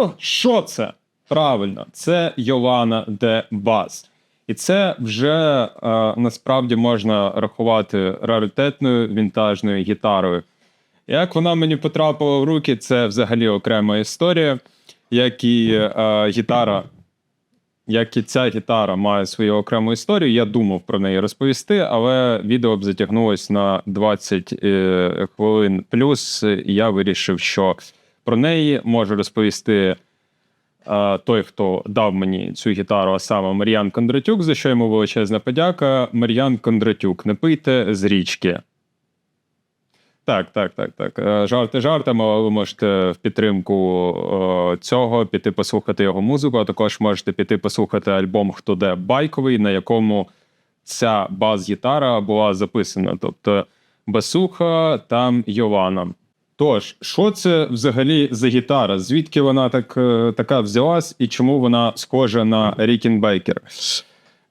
О, що це? Правильно, це Йолана де Бас. І це вже е, насправді можна рахувати раритетною вінтажною гітарою. Як вона мені потрапила в руки, це взагалі окрема історія, як і е, гітара, як і ця гітара має свою окрему історію. Я думав про неї розповісти, але відео б затягнулось на 20 е, хвилин плюс. І я вирішив, що про неї можу розповісти е, той, хто дав мені цю гітару, а саме Мар'ян Кондратюк, за що йому величезна подяка. Мар'ян Кондратюк, не пийте з річки. Так, так, так, так. Е, Жарти жартами, але ви можете в підтримку е, цього піти послухати його музику, а також можете піти послухати альбом Хто де байковий, на якому ця бас-гітара була записана. Тобто басуха там Йована. Тож, що це взагалі за гітара? Звідки вона так, е, така взялась і чому вона схожа на Рікенбейкер?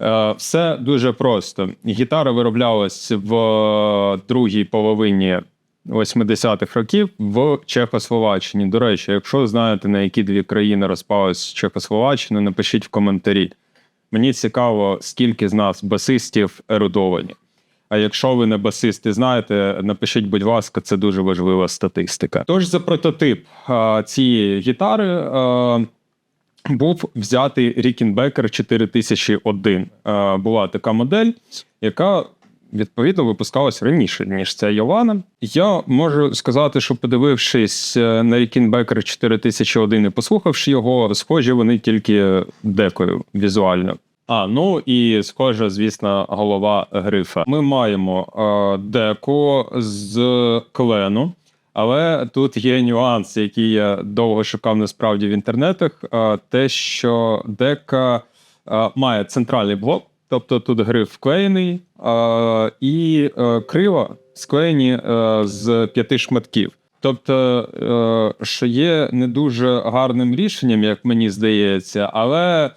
Е, Все дуже просто. Гітара вироблялась в е, другій половині 80-х років в Чехословаччині. До речі, якщо знаєте, на які дві країни розпалась Чехословаччина, напишіть в коментарі. Мені цікаво, скільки з нас басистів ерудовані. А якщо ви не басисти знаєте, напишіть, будь ласка, це дуже важлива статистика. Тож за прототип а, цієї гітари а, був взятий Rickenbacker 4001. А, була така модель, яка відповідно випускалась раніше, ніж ця Йована. Я можу сказати, що подивившись е, на Rickenbacker 4001 і послухавши його, схожі вони тільки декою візуально. А, ну і схожа, звісно, голова грифа. Ми маємо е, деко з клену, але тут є нюанс, який я довго шукав насправді в інтернетах. Е, те, що дека е, має центральний блок, тобто тут гриф вклеєний, і крила склеєні з п'яти шматків. Тобто, що є не дуже гарним рішенням, як мені здається, але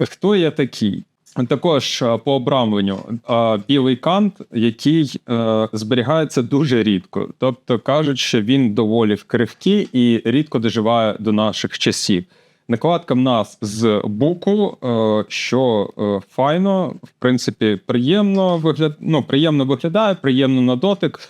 хто я такий? Також е, по обрамленню е, білий кант, який е, зберігається дуже рідко. Тобто кажуть, що він доволі крихкий і рідко доживає до наших часів. Накладка в нас з боку, е, що файно, в принципі, приємно вигляд... ну, приємно виглядає, приємно на дотик.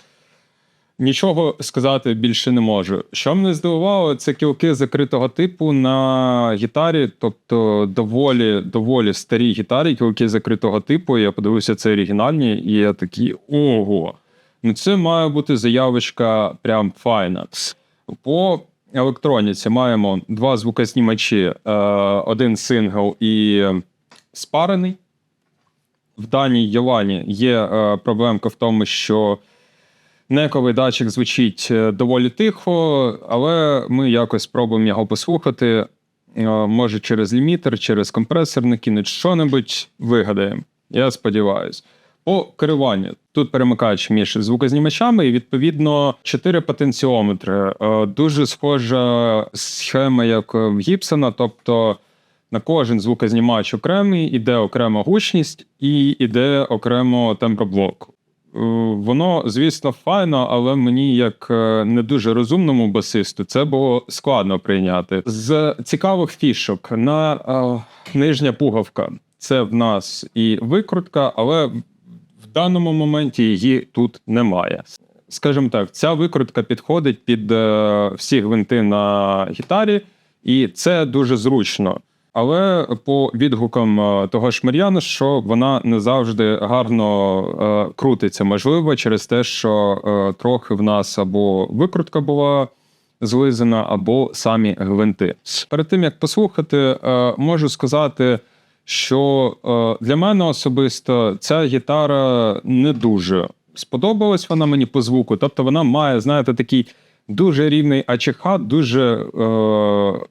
Нічого сказати більше не можу. Що мене здивувало, це кілки закритого типу на гітарі, тобто доволі доволі старі гітарі, кілки закритого типу. Я подивився, це оригінальні, і я такий ого. Ну це має бути заявочка прям файна. По електроніці маємо два звукознімачі, е, один сингл і спарений. В даній Єлані є е, проблемка в тому, що Нековий датчик звучить е, доволі тихо, але ми якось спробуємо його послухати. Е, Може, через лімітер, через компресор накинуть що-небудь вигадаємо. Я сподіваюся. По керуванню тут перемикач між звукознімачами, і відповідно 4 потенціометри. Е, Дуже схожа схема, як в Гібсона, тобто на кожен звукознімач окремий, іде окрема гучність і іде окремо темброблок. Е, Воно, звісно, файно, але мені, як е, не дуже розумному басисту, це було складно прийняти. З цікавих фішок на е, нижня пуговка це в нас і викрутка, але в даному моменті її тут немає. Скажімо так, ця викрутка підходить під е, всі гвинти на гітарі, і це дуже зручно. Але по відгукам е, того ж Мар'яна, що вона не завжди гарно е, крутиться, можливо, через те, що е, трохи в нас або викрутка була злизана, або самі гвинти. Перед тим як послухати, е, можу сказати, що е, для мене особисто ця гітара не дуже сподобалась вона мені по звуку. Тобто вона має, знаєте, такий дуже рівний АЧХ, дуже. Е,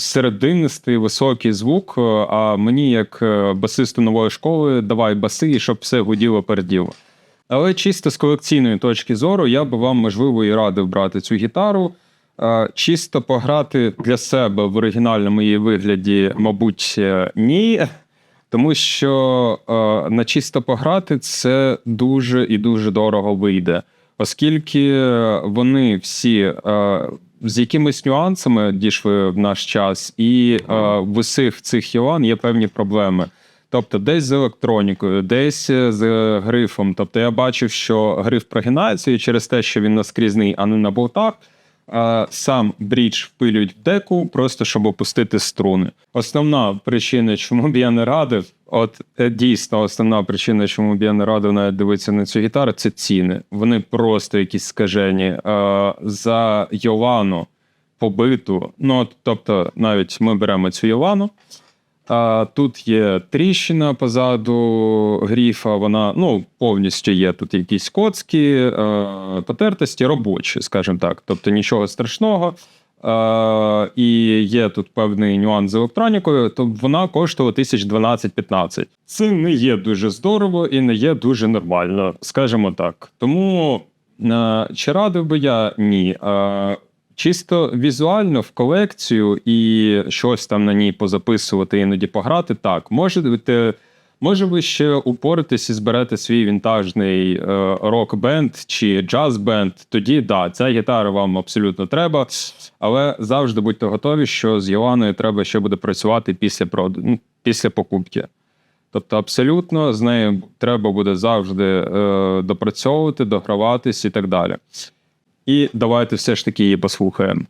серединистий високий звук. е, А мені, як е, басисту нової школи, давай баси, і щоб все гуділо переділо. Але чисто з колекційної точки зору, я би вам, можливо, і радив брати цю гітару. Е, Чисто пограти для себе в оригінальному її вигляді, мабуть, ні. Тому що е, на чисто пограти це дуже і дуже дорого вийде, оскільки вони всі з якимись нюансами дійшли в наш час, і е, в усіх цих Йоан є певні проблеми. Тобто, десь з електронікою, десь з грифом. Тобто, я бачив, що гриф прогинається, і через те, що він наскрізний, а не на болтах, е, сам брідж впилюють в деку, просто щоб опустити струни. Основна причина, чому б я не радив, от е, дійсно основна причина, чому б я не радив навіть дивитися на цю гітару, це ціни. Вони просто якісь скажені. Е, За Йовану побиту, ну тобто, навіть ми беремо цю Йовану. А, Тут є тріщина позаду гріфа, вона ну, повністю є тут якісь коцки, е, потертості робочі, скажімо так. Тобто нічого страшного. Е, і є тут певний нюанс з електронікою, то вона коштувала 1012-15. Це не є дуже здорово і не є дуже нормально, скажімо так. Тому е, чи радив би я ні. Е, Чисто візуально в колекцію і щось там на ній позаписувати, іноді пограти. Так, може бути, може ви ще упоритесь і зберете свій вінтажний е, рок-бенд чи джаз-бенд. Тоді да, ця гітара вам абсолютно треба. Але завжди будьте готові, що з Йоанною треба ще буде працювати після проду, ну, після покупки. Тобто, абсолютно з нею треба буде завжди е, допрацьовувати, дограватись і так далі. І давайте все ж таки її послухаємо.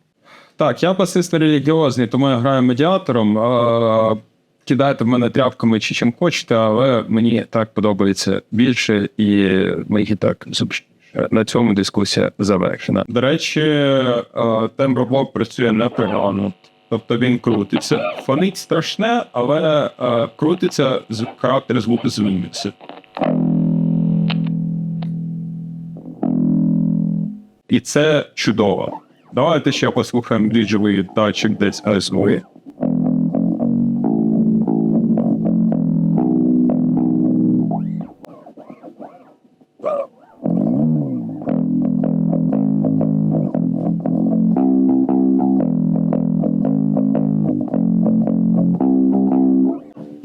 Так, я басист релігіозний, тому я граю медіатором. Е, Кидайте в мене тряпками чи чим хочете, але мені так подобається більше, і мені так зручніше. На цьому дискусія завершена. До речі, е, темброблок працює непогано. Тобто він крутиться. Фонить страшне, але е, крутиться з характер звуку змінюється. І це чудово. Давайте ще послухаємо діджовий тачик десь СВ.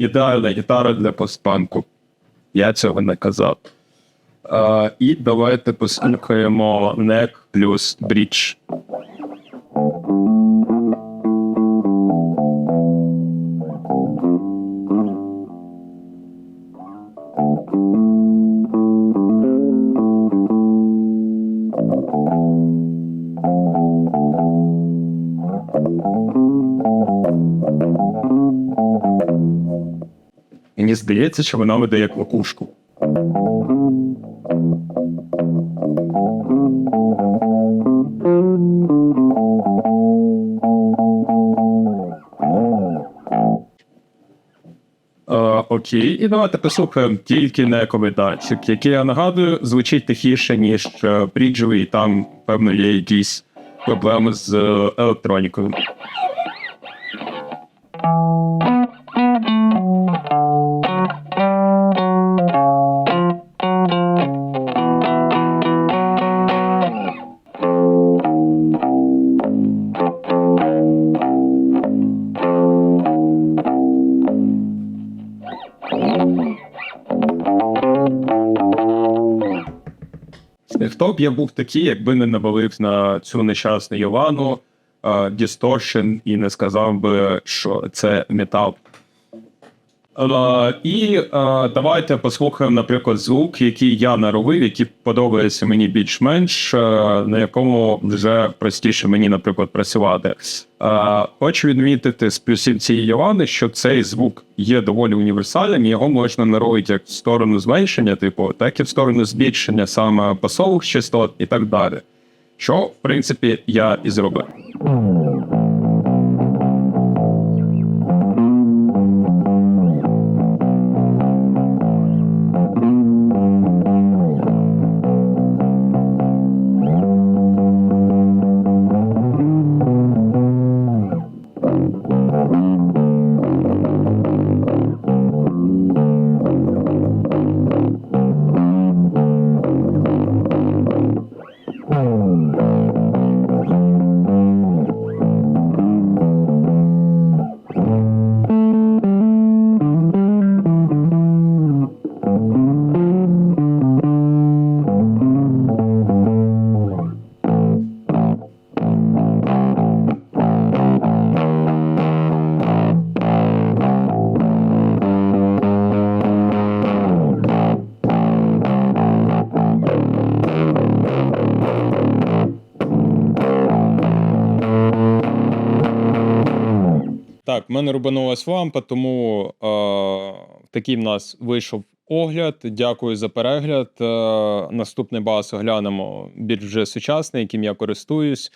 Ідеальна гітара для постпанку. Я цього не казав. А, і давайте послухаємо NEC плюс bridge. Мені здається, що вона видає квакушку. Е, окей, і давайте послухаємо тільки не коментарчик, який я нагадую, звучить тихіше, ніж е, бріджовий, і там, певно, є якісь проблеми з е, електронікою. Хто б я був такий, якби не навалив на цю нещасну Йовану Дісторшн і не сказав би, що це метал. Е, і е, давайте послухаємо, наприклад, звук, який я наробив, який подобається мені більш-менш, е, на якому вже простіше мені, наприклад, працювати. Хочу відмітити з плюсів цієї Йоани, що цей звук є доволі універсальним, його можна наробити як в сторону зменшення, типу, так і в сторону збільшення саме басових частот і так далі. Що, в принципі, я і зробив. Так, в мене рубанулась лампа, тому е, такий в нас вийшов огляд. Дякую за перегляд. Е, наступний бас оглянемо більш вже сучасний, яким я користуюсь.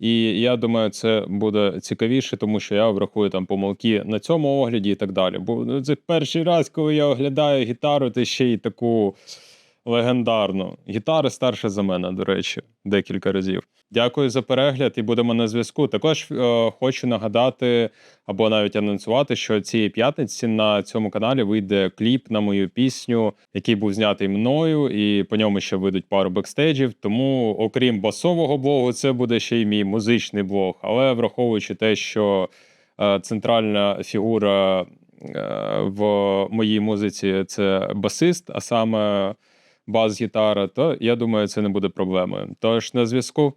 І я думаю, це буде цікавіше, тому що я врахую там помилки на цьому огляді і так далі. Бо ну, це перший раз, коли я оглядаю гітару, та ще й таку легендарну. Гітара старша за мене, до речі, декілька разів. Дякую за перегляд і будемо на зв'язку. Також е, хочу нагадати або навіть анонсувати, що цієї п'ятниці на цьому каналі вийде кліп на мою пісню, який був знятий мною, і по ньому ще вийдуть пару бекстейджів. Тому, окрім басового блогу, це буде ще й мій музичний блог. Але враховуючи те, що е, центральна фігура е, в моїй музиці це басист, а саме бас-гітара, то я думаю, це не буде проблемою. Тож на зв'язку.